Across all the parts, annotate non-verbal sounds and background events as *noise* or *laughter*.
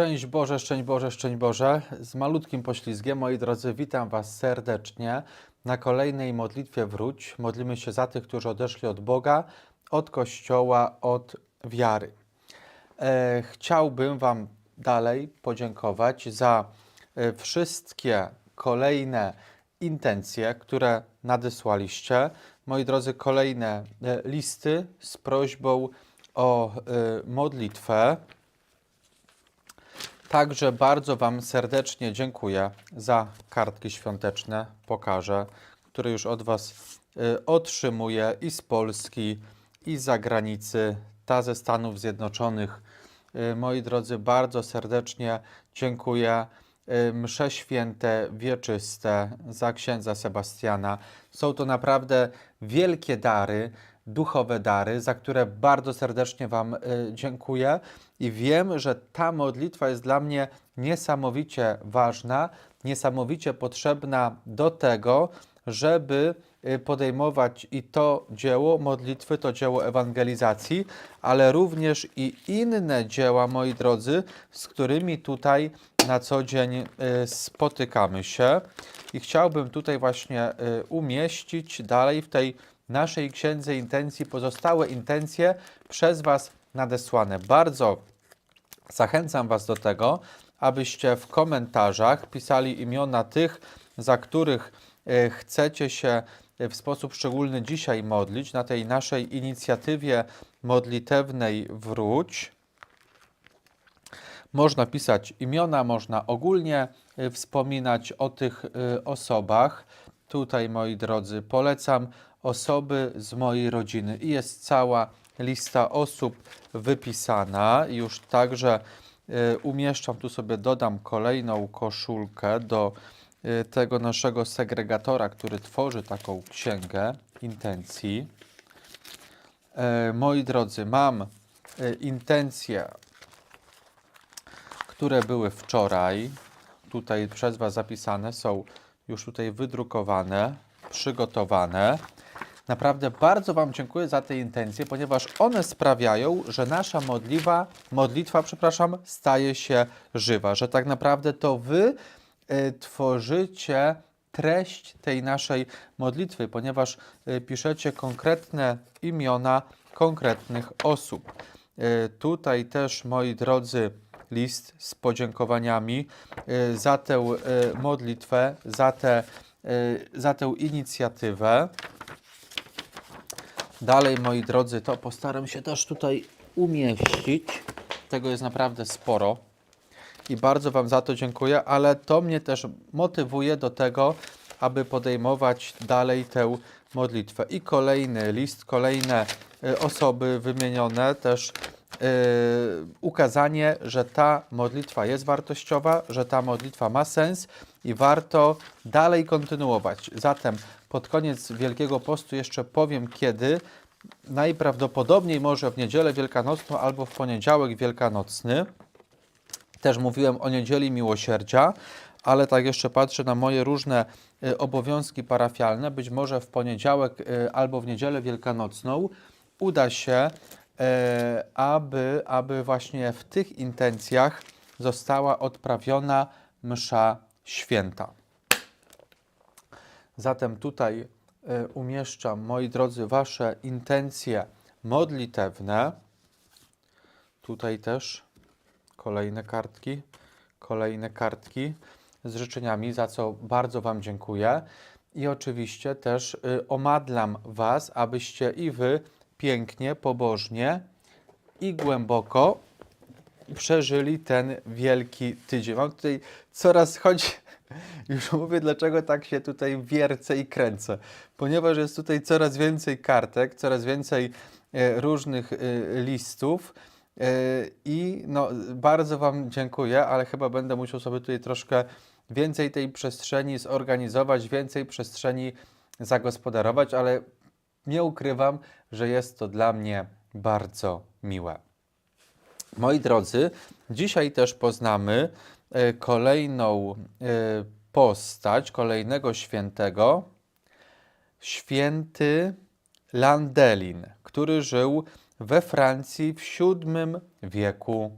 Szczęść Boże, szczęść Boże, szczęść Boże. Z malutkim poślizgiem, moi drodzy, witam Was serdecznie na kolejnej modlitwie Wróć. Modlimy się za tych, którzy odeszli od Boga, od Kościoła, od wiary. E, chciałbym Wam dalej podziękować za e, wszystkie kolejne intencje, które nadesłaliście. Moi drodzy, kolejne e, listy z prośbą o e, modlitwę. Także bardzo Wam serdecznie dziękuję za kartki świąteczne, pokażę, które już od Was y, otrzymuję i z Polski, i z zagranicy, ta ze Stanów Zjednoczonych. Y, Moi drodzy, bardzo serdecznie dziękuję. Y, Msze święte, wieczyste za księdza Sebastiana. Są to naprawdę wielkie dary, duchowe dary, za które bardzo serdecznie Wam y, dziękuję i wiem, że ta modlitwa jest dla mnie niesamowicie ważna, niesamowicie potrzebna do tego, żeby y, podejmować i to dzieło modlitwy, to dzieło ewangelizacji, ale również i inne dzieła, moi drodzy, z którymi tutaj na co dzień y, spotykamy się. I chciałbym tutaj właśnie umieścić dalej w tej naszej księdze intencji pozostałe intencje przez Was nadesłane. Bardzo zachęcam Was do tego, abyście w komentarzach pisali imiona tych, za których e, chcecie się e, w sposób szczególny dzisiaj modlić na tej naszej inicjatywie modlitewnej Wróć. Można pisać imiona, można ogólnie y, wspominać o tych y, osobach. Tutaj, moi drodzy, polecam osoby z mojej rodziny i jest cała lista osób wypisana. Już także y, umieszczam tu sobie, dodam kolejną koszulkę do y, tego naszego segregatora, który tworzy taką księgę intencji. E, Moi drodzy, mam y, intencje które były wczoraj, tutaj przez Was zapisane, są już tutaj wydrukowane, przygotowane. Naprawdę bardzo Wam dziękuję za te intencje, ponieważ one sprawiają, że nasza modliwa, modlitwa, przepraszam, staje się żywa, że tak naprawdę to Wy y, tworzycie treść tej naszej modlitwy, ponieważ y, piszecie konkretne imiona konkretnych osób. Y, Tutaj też, moi drodzy, list z podziękowaniami y, za tę y, modlitwę, za tę, y, za tę inicjatywę. Dalej, moi drodzy, to postaram się też tutaj umieścić. Tego jest naprawdę sporo i bardzo Wam za to dziękuję, ale to mnie też motywuje do tego, aby podejmować dalej tę modlitwę. I kolejny list, kolejne y, osoby wymienione, też y, ukazanie, że ta modlitwa jest wartościowa, że ta modlitwa ma sens i warto dalej kontynuować. Zatem pod koniec Wielkiego Postu jeszcze powiem kiedy. Najprawdopodobniej może w niedzielę wielkanocną albo w poniedziałek wielkanocny. Też mówiłem o niedzieli miłosierdzia, ale tak jeszcze patrzę na moje różne y, obowiązki parafialne. Być może w poniedziałek y, albo w niedzielę wielkanocną uda się, y, aby, aby właśnie w tych intencjach została odprawiona msza święta. Zatem tutaj y, umieszczam, moi drodzy, Wasze intencje modlitewne. Tutaj też kolejne kartki, kolejne kartki z życzeniami, za co bardzo Wam dziękuję. I oczywiście też y, omadlam Was, abyście i Wy pięknie, pobożnie i głęboko przeżyli ten wielki tydzień. Mam tutaj coraz, choć *laughs* już mówię, dlaczego tak się tutaj wiercę i kręcę. Ponieważ jest tutaj coraz więcej kartek, coraz więcej e, różnych e, listów. E, I no, bardzo Wam dziękuję, ale chyba będę musiał sobie tutaj troszkę więcej tej przestrzeni zorganizować, więcej przestrzeni zagospodarować, ale nie ukrywam, że jest to dla mnie bardzo miłe. Moi drodzy, dzisiaj też poznamy e, kolejną e, postać, kolejnego świętego, święty Landelin, który żył we Francji w VII wieku.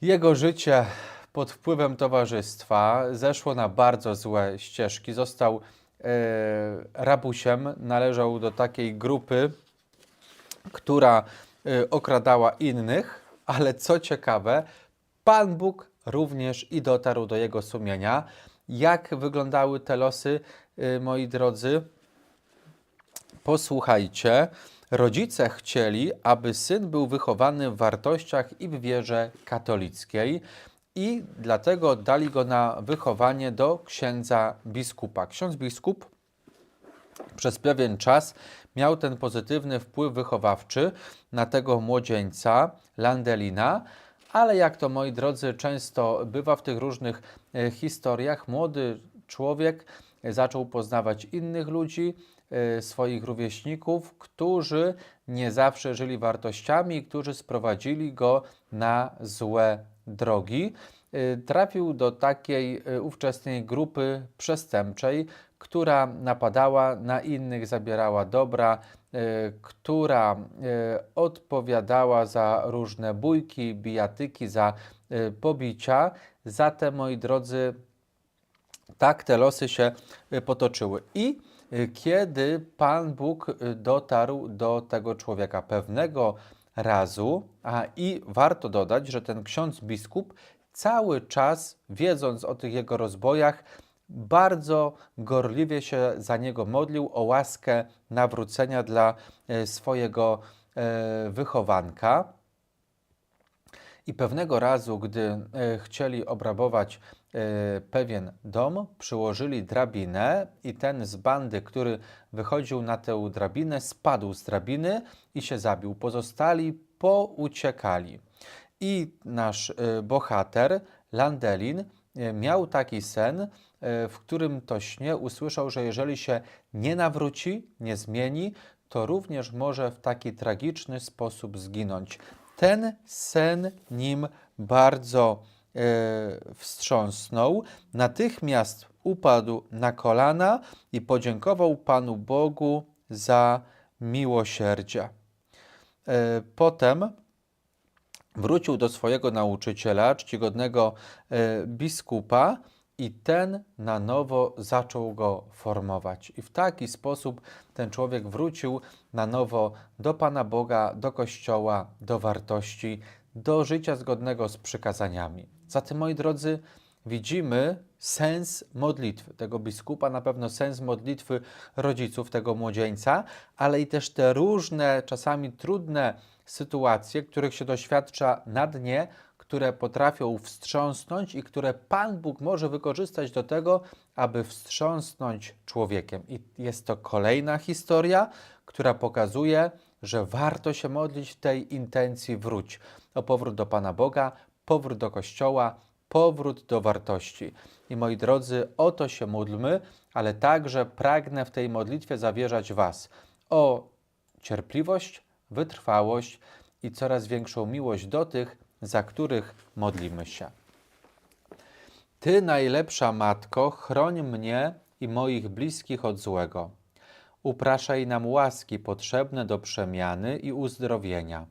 Jego życie pod wpływem towarzystwa zeszło na bardzo złe ścieżki. Został e, rabusiem, należał do takiej grupy, która okradała innych, ale co ciekawe, Pan Bóg również i dotarł do jego sumienia. Jak wyglądały te losy, e, moi drodzy? Posłuchajcie. Rodzice chcieli, aby syn był wychowany w wartościach i w wierze katolickiej i dlatego dali go na wychowanie do księdza biskupa. Ksiądz biskup przez pewien czas miał ten pozytywny wpływ wychowawczy na tego młodzieńca, Landelina, ale jak to moi drodzy często bywa w tych różnych e, historiach, młody człowiek zaczął poznawać innych ludzi, e, swoich rówieśników, którzy nie zawsze żyli wartościami, którzy sprowadzili go na złe drogi. E, Trafił do takiej ówczesnej grupy przestępczej, która napadała na innych, zabierała dobra, e, która e, odpowiadała za różne bójki, bijatyki, za e, pobicia. Zatem, moi drodzy, tak te losy się potoczyły. I kiedy Pan Bóg dotarł do tego człowieka pewnego razu, a i warto dodać, że ten ksiądz biskup cały czas, wiedząc o tych jego rozbojach, bardzo gorliwie się za niego modlił o łaskę nawrócenia dla e, swojego e, wychowanka. I pewnego razu, gdy e, chcieli obrabować pewien dom, przyłożyli drabinę i ten z bandy, który wychodził na tę drabinę, spadł z drabiny i się zabił. Pozostali pouciekali. I nasz bohater, Landelin, miał taki sen, w którym to śnie usłyszał, że jeżeli się nie nawróci, nie zmieni, to również może w taki tragiczny sposób zginąć. Ten sen nim bardzo e, wstrząsnął. Natychmiast upadł na kolana i podziękował Panu Bogu za miłosierdzie. E, potem wrócił do swojego nauczyciela, czcigodnego e, biskupa, i ten na nowo zaczął go formować. I w taki sposób ten człowiek wrócił na nowo do Pana Boga, do Kościoła, do wartości, do życia zgodnego z przykazaniami. Zatem, moi drodzy, widzimy sens modlitwy tego biskupa, na pewno sens modlitwy rodziców tego młodzieńca, ale i też te różne, czasami trudne sytuacje, których się doświadcza na dnie, które potrafią wstrząsnąć i które Pan Bóg może wykorzystać do tego, aby wstrząsnąć człowiekiem. I jest to kolejna historia, która pokazuje, że warto się modlić w tej intencji wróć o powrót do Pana Boga, powrót do Kościoła, powrót do wartości. I moi drodzy, o to się módlmy, ale także pragnę w tej modlitwie zawierzać Was o cierpliwość, wytrwałość i coraz większą miłość do tych, za których modlimy się. Ty, najlepsza Matko, chroń mnie i moich bliskich od złego. Upraszaj nam łaski potrzebne do przemiany i uzdrowienia.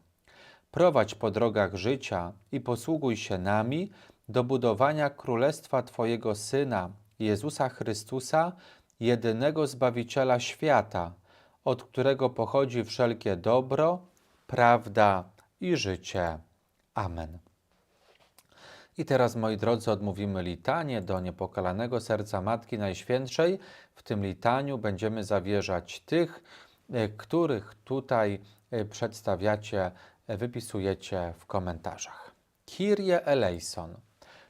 Prowadź po drogach życia i posługuj się nami do budowania Królestwa Twojego Syna, Jezusa Chrystusa, jedynego Zbawiciela świata, od którego pochodzi wszelkie dobro, prawda i życie. Amen. I teraz, moi drodzy, odmówimy litanie do niepokalanego serca Matki Najświętszej. W tym litaniu będziemy zawierzać tych, e, których tutaj e, przedstawiacie, e, wypisujecie w komentarzach. Kyrie eleison.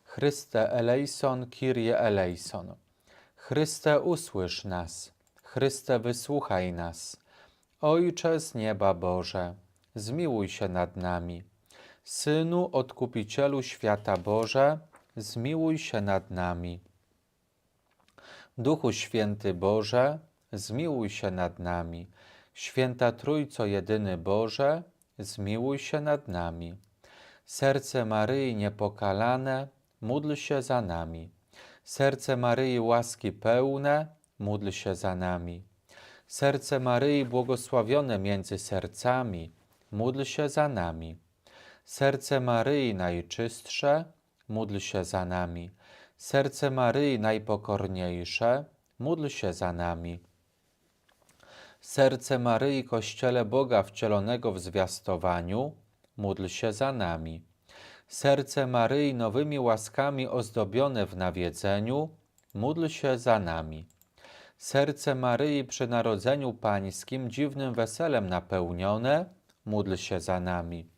Chryste eleison, Kyrie eleison. Chryste usłysz nas. Chryste wysłuchaj nas. Ojcze z nieba Boże, zmiłuj się nad nami. Synu Odkupicielu świata Boże, zmiłuj się nad nami. Duchu Święty Boże, zmiłuj się nad nami. Święta Trójco Jedyny Boże, zmiłuj się nad nami. Serce Maryi niepokalane, módl się za nami. Serce Maryi łaski pełne, módl się za nami. Serce Maryi błogosławione między sercami, módl się za nami. Serce Maryi najczystsze, módl się za nami. Serce Maryi najpokorniejsze, módl się za nami. Serce Maryi Kościele Boga wcielonego w zwiastowaniu, módl się za nami. Serce Maryi nowymi łaskami ozdobione w nawiedzeniu, módl się za nami. Serce Maryi przy Narodzeniu Pańskim dziwnym weselem napełnione, módl się za nami.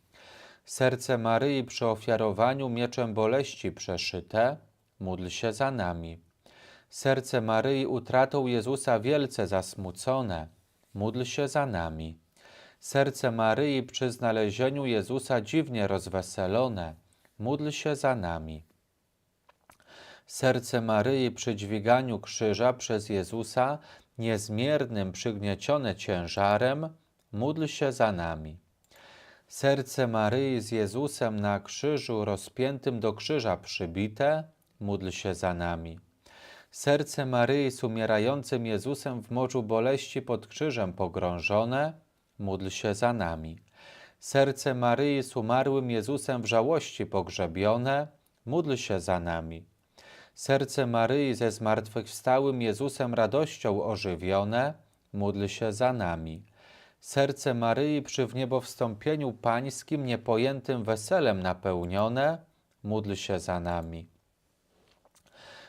Serce Maryi przy ofiarowaniu mieczem boleści przeszyte, módl się za nami. Serce Maryi utratą Jezusa wielce zasmucone, módl się za nami. Serce Maryi przy znalezieniu Jezusa dziwnie rozweselone, módl się za nami. Serce Maryi przy dźwiganiu krzyża przez Jezusa niezmiernym przygniecione ciężarem, módl się za nami. Serce Maryi z Jezusem na krzyżu rozpiętym do krzyża przybite, módl się za nami. Serce Maryi z umierającym Jezusem w morzu boleści pod krzyżem pogrążone, módl się za nami. Serce Maryi z umarłym Jezusem w żałości pogrzebione, módl się za nami. Serce Maryi ze zmartwychwstałym Jezusem radością ożywione, módl się za nami. Serce Maryi przy wniebowstąpieniu Pańskim niepojętym weselem napełnione, módl się za nami.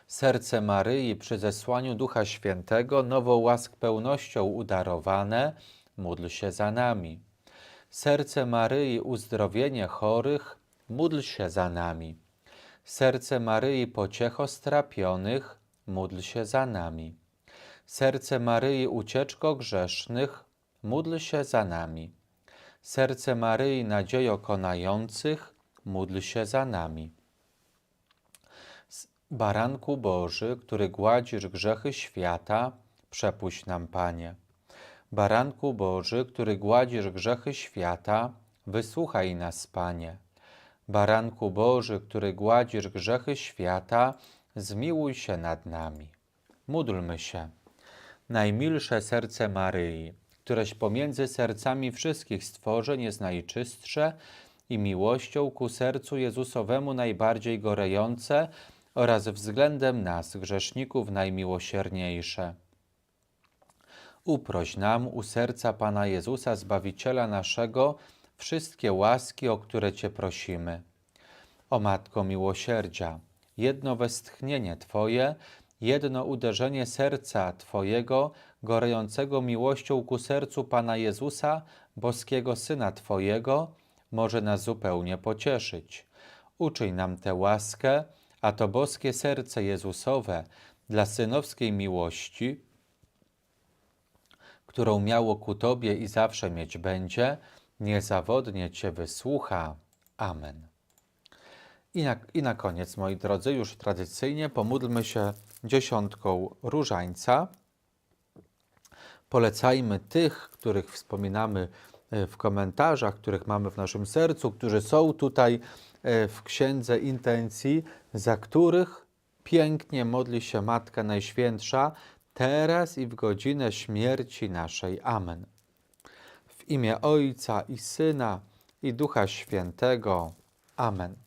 Serce Maryi przy zesłaniu Ducha Świętego nową łask pełnością udarowane, módl się za nami. Serce Maryi uzdrowienie chorych, módl się za nami. Serce Maryi pociecho strapionych, módl się za nami. Serce Maryi ucieczko grzesznych, módl się za nami. Serce Maryi nadziejo konających, módl się za nami. Baranku Boży, który gładzisz grzechy świata, przepuść nam, Panie. Baranku Boży, który gładzisz grzechy świata, wysłuchaj nas, Panie. Baranku Boży, który gładzisz grzechy świata, zmiłuj się nad nami. Módlmy się. Najmilsze serce Maryi, któreś pomiędzy sercami wszystkich stworzeń jest najczystsze i miłością ku sercu Jezusowemu najbardziej gorejące oraz względem nas, grzeszników, najmiłosierniejsze. Uproś nam u serca Pana Jezusa, Zbawiciela naszego, wszystkie łaski, o które Cię prosimy. O Matko Miłosierdzia, jedno westchnienie Twoje, jedno uderzenie serca Twojego, gorejącego miłością ku sercu Pana Jezusa, boskiego Syna Twojego, może nas zupełnie pocieszyć. Uczyj nam tę łaskę, a to boskie serce Jezusowe dla synowskiej miłości, którą miało ku Tobie i zawsze mieć będzie, niezawodnie Cię wysłucha. Amen. I na, I na koniec, moi drodzy, już tradycyjnie pomódlmy się dziesiątką różańca. Polecajmy tych, których wspominamy e, w komentarzach, których mamy w naszym sercu, którzy są tutaj e, w księdze intencji, za których pięknie modli się Matka Najświętsza, teraz i w godzinę śmierci naszej. Amen. W imię Ojca i Syna i Ducha Świętego. Amen.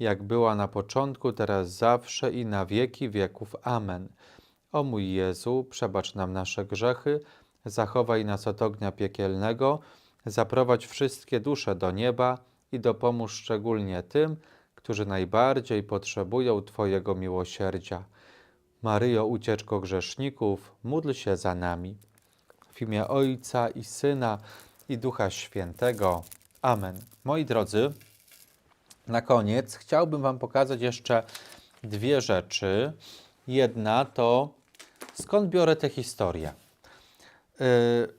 jak była na początku, teraz zawsze i na wieki wieków. Amen. O mój Jezu, przebacz nam nasze grzechy, zachowaj nas od ognia piekielnego, zaprowadź wszystkie dusze do nieba i dopomóż szczególnie tym, którzy najbardziej potrzebują Twojego miłosierdzia. Maryjo, ucieczko grzeszników, módl się za nami. W imię Ojca i Syna i Ducha Świętego. Amen. Moi drodzy, na koniec chciałbym Wam pokazać jeszcze dwie rzeczy. Jedna to skąd biorę tę historię. Yy,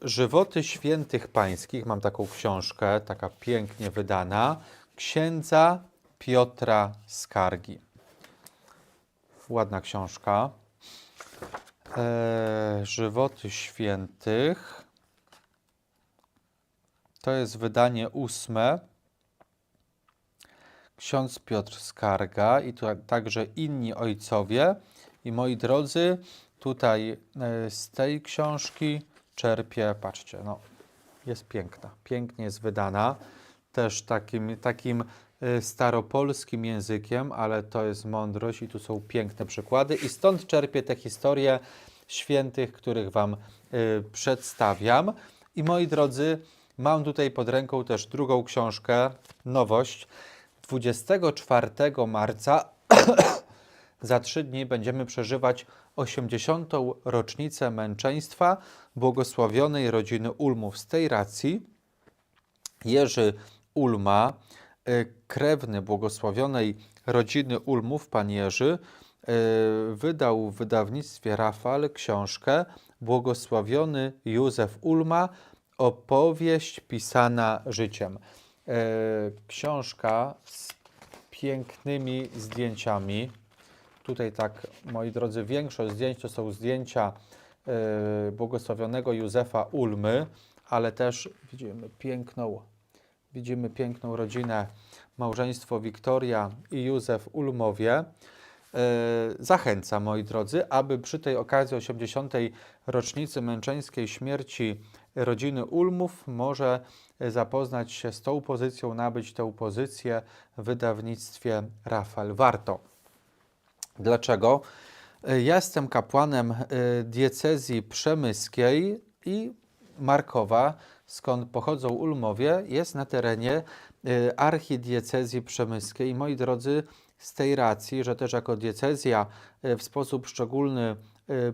Żywoty świętych pańskich, mam taką książkę, taka pięknie wydana, księdza Piotra Skargi. Ładna książka. Yy, Żywoty świętych. To jest wydanie ósme. Ksiądz Piotr Skarga i tu także inni ojcowie. I moi drodzy, tutaj e, z tej książki czerpię, patrzcie, no, jest piękna, pięknie jest wydana, też takim, takim e, staropolskim językiem, ale to jest mądrość i tu są piękne przykłady i stąd czerpię te historie świętych, których Wam y, przedstawiam. I moi drodzy, mam tutaj pod ręką też drugą książkę, nowość. 24 marca *coughs* za trzy dni będziemy przeżywać 80. rocznicę męczeństwa błogosławionej rodziny Ulmów. Z tej racji Jerzy Ulma, y, krewny błogosławionej rodziny Ulmów, pan Jerzy, y, wydał w wydawnictwie Rafal książkę Błogosławiony Józef Ulma, opowieść pisana życiem. Y, Książka z pięknymi zdjęciami. Tutaj tak, moi drodzy, większość zdjęć to są zdjęcia y, błogosławionego Józefa Ulmy, ale też widzimy piękną, widzimy piękną rodzinę, małżeństwo Wiktoria i Józef Ulmowie. zachęcam, moi drodzy, aby przy tej okazji 80. rocznicy męczeńskiej śmierci rodziny Ulmów może zapoznać się z tą pozycją, nabyć tę pozycję w wydawnictwie Rafael. Warto. Dlaczego? Ja jestem kapłanem e, diecezji przemyskiej i Markowa, skąd pochodzą Ulmowie, jest na terenie e, archidiecezji przemyskiej. Moi drodzy, z tej racji, że też jako diecezja e, w sposób szczególny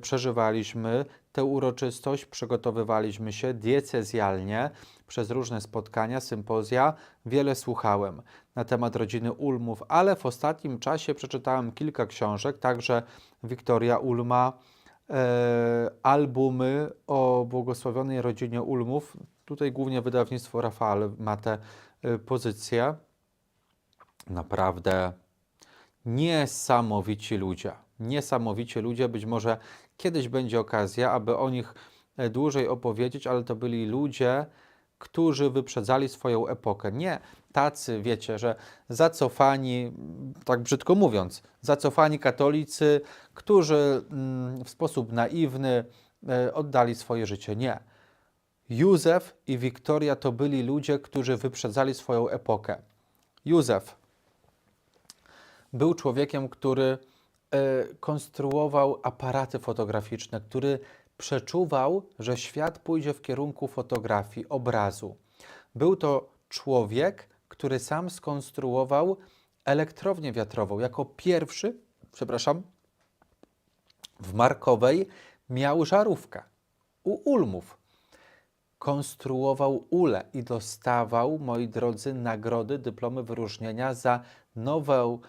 przeżywaliśmy tę uroczystość, przygotowywaliśmy się diecezjalnie przez różne spotkania, sympozja, wiele słuchałem na temat rodziny Ulmów, ale w ostatnim czasie przeczytałem kilka książek, także Wiktoria Ulma, e, albumy o błogosławionej rodzinie Ulmów. Tutaj głównie wydawnictwo Rafael ma tę e, pozycję. Naprawdę niesamowici ludzie. Niesamowici ludzie. Być może kiedyś będzie okazja, aby o nich e, dłużej opowiedzieć, ale to byli ludzie, którzy wyprzedzali swoją epokę. Nie tacy, wiecie, że zacofani, tak brzydko mówiąc, zacofani katolicy, którzy mm, w sposób naiwny e, oddali swoje życie. Nie. Józef i Wiktoria to byli ludzie, którzy wyprzedzali swoją epokę. Józef był człowiekiem, który konstruował aparaty fotograficzne, który przeczuwał, że świat pójdzie w kierunku fotografii, obrazu. Był to człowiek, który sam skonstruował elektrownię wiatrową. Jako pierwszy, przepraszam, w Markowej miał żarówkę u Ulmów. Konstruował ule i dostawał, moi drodzy, nagrody, dyplomy wyróżnienia za nową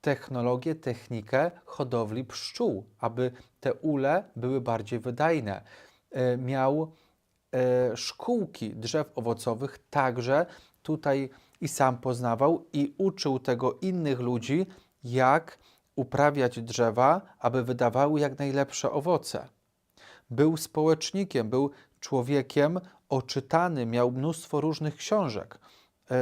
technologię, technikę hodowli pszczół, aby te ule były bardziej wydajne. E, Miał e, szkółki drzew owocowych także tutaj i sam poznawał i uczył tego innych ludzi, jak uprawiać drzewa, aby wydawały jak najlepsze owoce. Był społecznikiem, był człowiekiem oczytanym, miał mnóstwo różnych książek. E,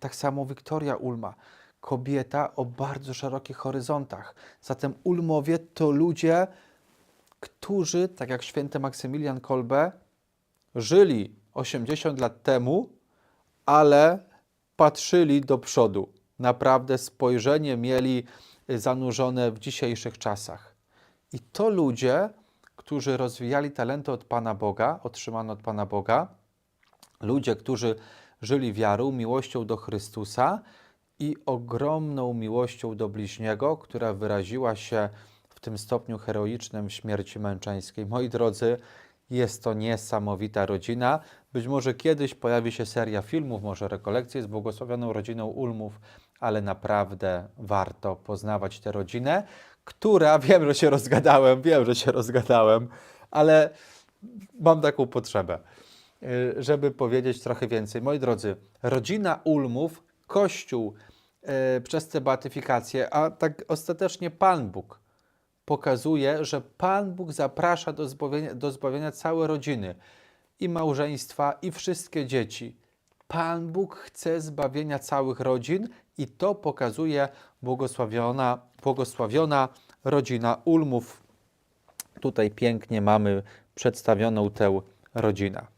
tak samo Wiktoria Ulma, kobieta o bardzo szerokich horyzontach. Zatem Ulmowie to ludzie, którzy, tak jak święty Maksymilian Kolbe, żyli 80 lat temu, ale patrzyli do przodu. Naprawdę spojrzenie mieli zanurzone w dzisiejszych czasach. I to ludzie, którzy rozwijali talenty od Pana Boga, otrzymane od Pana Boga, ludzie, którzy żyli wiarą, miłością do Chrystusa i ogromną miłością do bliźniego, która wyraziła się w tym stopniu heroicznym śmierci męczeńskiej. Moi drodzy, jest to niesamowita rodzina. Być może kiedyś pojawi się seria filmów, może rekolekcje z błogosławioną rodziną Ulmów, ale naprawdę warto poznawać tę rodzinę, która, *laughs* wiem, że się rozgadałem, wiem, że się rozgadałem, ale mam taką potrzebę, y, żeby powiedzieć trochę więcej. Moi drodzy, rodzina Ulmów, Kościół przez tę beatyfikację, a tak ostatecznie Pan Bóg pokazuje, że Pan Bóg zaprasza do zbawienia, do zbawienia całe rodziny i małżeństwa, i wszystkie dzieci. Pan Bóg chce zbawienia całych rodzin i to pokazuje błogosławiona, błogosławiona rodzina Ulmów. Tutaj pięknie mamy przedstawioną tę rodzinę.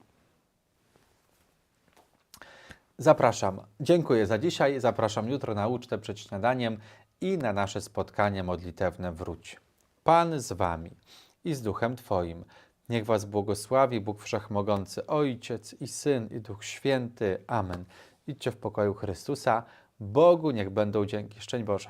Zapraszam. Dziękuję za dzisiaj. Zapraszam jutro na ucztę przed śniadaniem i na nasze spotkanie modlitewne wróć. Pan z wami i z duchem Twoim. Niech was błogosławi Bóg Wszechmogący, Ojciec i Syn i Duch Święty. Amen. Idźcie w pokoju Chrystusa. Bogu niech będą dzięki. Szczęść Boże.